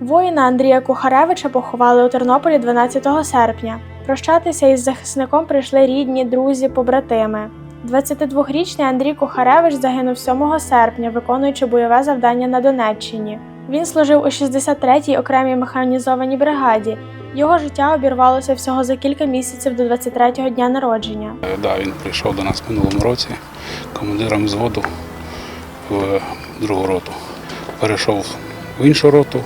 Воїна Андрія Кухаревича поховали у Тернополі 12 серпня. Прощатися із захисником прийшли рідні, друзі, побратими. 22-річний Андрій Кухаревич загинув 7 серпня, виконуючи бойове завдання на Донеччині. Він служив у 63-й окремій механізованій бригаді. Його життя обірвалося всього за кілька місяців до 23-го дня народження. Е, Да, він прийшов до нас в минулому році командиром взводу в другу роту. Перейшов в іншу роту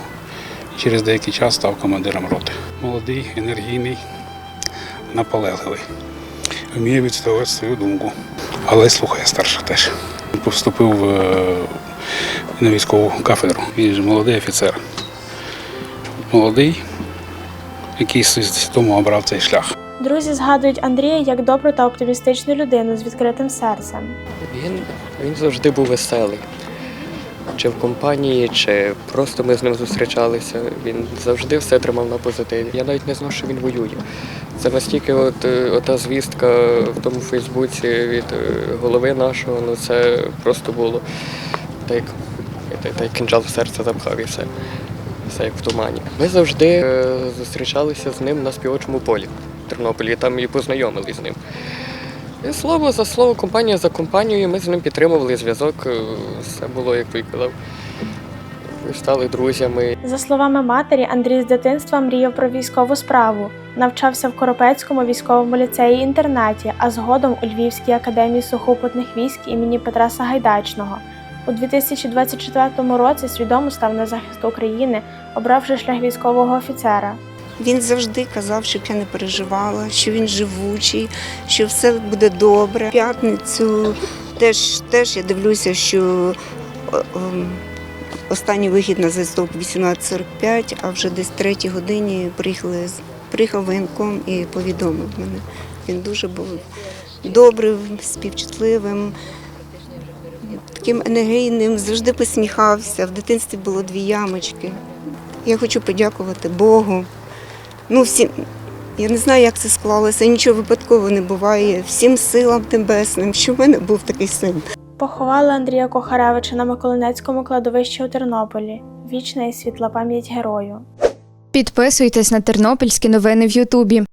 через деякий час став командиром роти. Молодий, енергійний, наполегливий. Вміє відстоювати свою думку, але слухає старших теж. Він Поступив е, на військову кафедру. Він же молодий офіцер. Молодий, який свідомо обрав цей шлях. Друзі згадують Андрія як добру та оптимістичну людину з відкритим серцем. Він, він завжди був веселий. Чи в компанії, чи просто ми з ним зустрічалися. Він завжди все тримав на позитиві. Я навіть не знав, що він воює. Це настільки от, е, ота звістка в тому Фейсбуці від е, голови нашого, ну це просто було так, як- кинджал в серце запхав і все. Все як в тумані. Ми завжди е, зустрічалися з ним на співочому полі в Тернополі, там і познайомились з ним. І слово за слово, компанія за компанією, ми з ним підтримували зв'язок, е, все було, як той. Ми стали друзями. За словами матері, Андрій з дитинства мріяв про військову справу. Навчався в Коропецькому військовому ліцеї-інтернаті, а згодом у Львівській академії сухопутних військ імені Петра Сагайдачного. У 2024 році свідомо став на захист України, обравши шлях військового офіцера. Він завжди казав, щоб я не переживала, що він живучий, що все буде добре. П'ятницю теж, теж я дивлюся, що е, ем, останній вихід на зв'язок 18.45, а вже десь третій годині приїхали, приїхав воєнком і повідомив мене. Він дуже був добрим, співчутливим, таким енергійним, завжди посміхався. В дитинстві було дві ямочки. Я хочу подякувати Богу. Ну, всім, я не знаю, як це склалося, нічого випадково не буває. Всім силам небесним, що в мене був такий син. Поховали Андрія Кохаревича на Миколинецькому кладовищі у Тернополі. Вічна і світла пам'ять герою. Підписуйтесь на тернопільські новини в Ютубі.